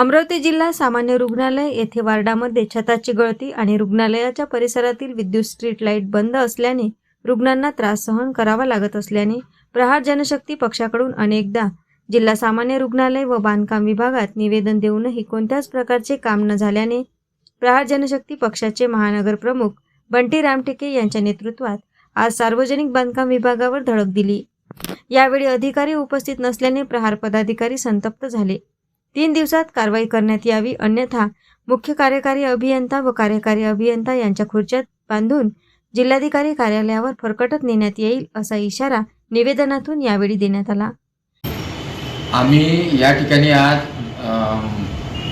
अमरावती जिल्हा सामान्य रुग्णालय येथे वार्डामध्ये छताची गळती आणि रुग्णालयाच्या परिसरातील विद्युत स्ट्रीट लाइट बंद असल्याने रुग्णांना त्रास सहन करावा लागत असल्याने प्रहार जनशक्ती पक्षाकडून अनेकदा जिल्हा सामान्य रुग्णालय व बांधकाम विभागात निवेदन देऊनही कोणत्याच प्रकारचे काम न झाल्याने प्रहार जनशक्ती पक्षाचे महानगर प्रमुख बंटी रामटेके यांच्या नेतृत्वात आज सार्वजनिक बांधकाम विभागावर धडक दिली. यावेळी अधिकारी उपस्थित नसल्याने प्रहार पदाधिकारी संतप्त झाले. तीन दिवसात कारवाई करण्यात यावी अन्यथा मुख्य कार्यकारी अभियंता व कार्यकारी अभियंता यांच्या खुर्च्यात बांधून जिल्हाधिकारी कार्यालयावर फरकटत नेण्यात येईल असा इशारा निवेदनातून यावेळी देण्यात आला. आम्ही या ठिकाणी आज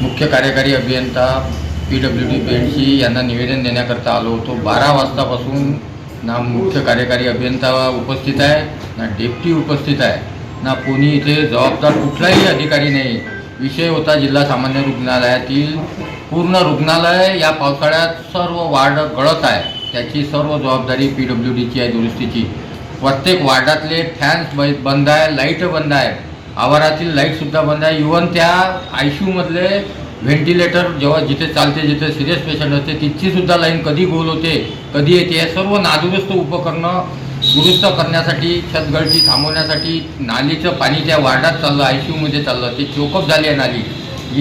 मुख्य कार्यकारी अभियंता पी डब्ल्यू डी बेंडशी यांना निवेदन देण्याकरता आलो होतो. बारा वाजतापासून ना मुख्य कार्यकारी अभियंता उपस्थित आहे ना डेप्टी उपस्थित आहे ना कोणी इथे जबाबदार कुठलाही अधिकारी नाही. विषय होता जिल्हा सामान्य रुग्णालयातील. पूर्ण रुग्णालय या पावसाळ्यात सर्व वार्ड गळत आहे. त्याची सर्व जबाबदारी पी डब्ल्यू डीची आहे दुरुस्तीची. प्रत्येक वार्डातले फॅन्स ब बंद आहे लाइट बंद आहे. आवारातील लाईटसुद्धा बंद आहे. इवन त्या आय सी यूमधले व्हेंटिलेटर जेव्हा जिथे चालते जिथे सिरियस पेशंट असते तिथचीसुद्धा लाईन कधी गोल होते कधी येते हे सर्व नादुरुस्त उपकरणं दुरुस्त करण्यासाठी छतगळती थांबवण्यासाठी नालीचं पाणी त्या वार्डात चाललं आय सी यूमध्ये चाललं. ते चोकअप झाली आहे नाली.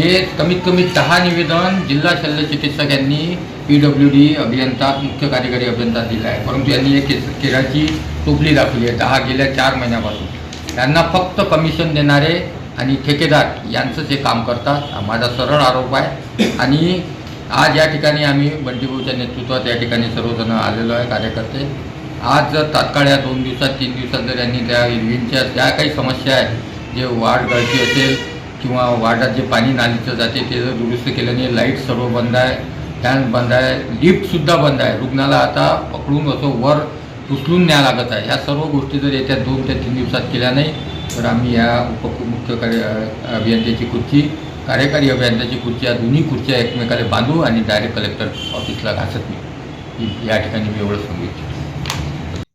हे कमीत कमी दहा निवेदन जिल्हा शल्य चिकित्सक यांनी पी डब्ल्यू डी अभियंता मुख्य कार्यकारी अभियंता दिला आहे. परंतु यांनी एक केस- केराची टोपली दाखवली आहे दहा गेल्या चार महिन्यापासून. त्यांना फक्त कमिशन देणारे आणि ठेकेदार यांचंच हे काम करतात. माझा सरळ आरोप आहे. आणि आज या ठिकाणी आम्ही बंटीभाऊच्या नेतृत्वात या ठिकाणी सर्वजण आलेलो आहे कार्यकर्ते. आज जर तात्काळ या दोन दिवसात तीन दिवसात जर यांनी त्या इव्हिनच्या ज्या काही समस्या आहेत जे वाढ गळती असेल किंवा वार्डात जे पाणी नालीचं जाते ते जर दुरुस्त केलं नाही लाइट सर्व बंद आहे फॅन बंद आहे लिफ्टसुद्धा बंद आहे रुग्णाला आता पकडून असं वर उचलून न्याय लागत आहे. ह्या सर्व गोष्टी जर येत्या दोन ते तीन दिवसात केल्या नाही तर आम्ही या उप मुख्य कार्य अभियंत्याची खुर्ची कार्यकारी अभियंत्याची खुर्ची या दोन्ही खुर्च्या एकमेकाला बांधू आणि डायरेक्ट कलेक्टर ऑफिसला घासत मी या ठिकाणी मी एवढं सांगू इच्छितो.